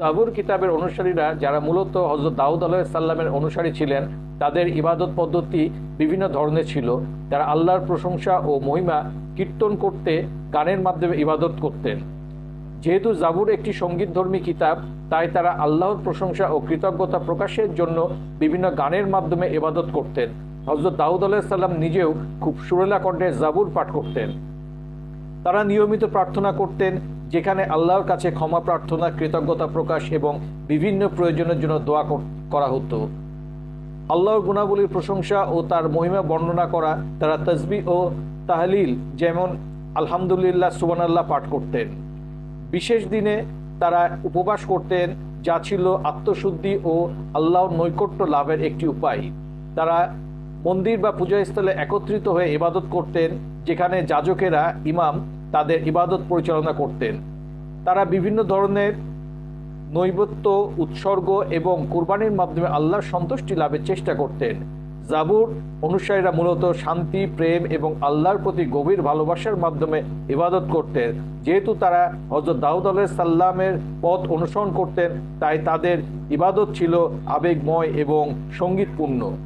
জাবুর কিতাবের অনুসারীরা, যারা মূলত হজরত দাউদ আলাহিসাল্লামের অনুসারী ছিলেন, তাদের ইবাদত পদ্ধতি বিভিন্ন ধরনের ছিল। তারা আল্লাহর প্রশংসা ও মহিমা কীর্তন করতে, গানের মাধ্যমে ইবাদত করতেন। যেহেতু জাবুর একটি সঙ্গীতধর্মী কিতাব, তাই তারা আল্লাহর প্রশংসা ও কৃতজ্ঞতা প্রকাশের জন্য বিভিন্ন গানের মাধ্যমে ইবাদত করতেন। হজরত দাউদ আলাহিসাল্লাম নিজেও খুব সুরেলা কণ্ঠে জাবুর পাঠ করতেন। তারা নিয়মিত প্রার্থনা করতেন যেখানে আল্লাহর কাছে ক্ষমা, প্রার্থনা, কৃতজ্ঞতা প্রকাশ এবং বিভিন্ন প্রয়োজনের জন্য দোয়া করা হতো। আল্লাহর গুণাবলীর প্রশংসা ও তার মহিমা বর্ণনা করা, তারা তসবি ও তাহলিল যেমন আলহামদুলিল্লাহ সুবানাল্লাহ পাঠ করতেন। বিশেষ দিনে তারা উপবাস করতেন, যা ছিল আত্মশুদ্ধি ও আল্লাহর নৈকট্য লাভের একটি উপায়। তারা মন্দির বা পূজাস্থলে একত্রিত হয়ে ইবাদত করতেন, যেখানে যাজকেরা, ইমাম তাদের ইবাদত পরিচালনা করতেন। তারা বিভিন্ন ধরনের নৈবত্য, উৎসর্গ এবং কোরবানির মাধ্যমে আল্লাহর সন্তুষ্টি লাভের চেষ্টা করতেন। জাবুর অনুসারীরা মূলত শান্তি, প্রেম এবং আল্লাহর প্রতি গভীর ভালোবাসার মাধ্যমে ইবাদত করতেন। যেহেতু তারা হজরত দাউদ সাল্লামের পথ অনুসরণ করতেন, তাই তাদের ইবাদত ছিল আবেগময় এবং সঙ্গীতপূর্ণ।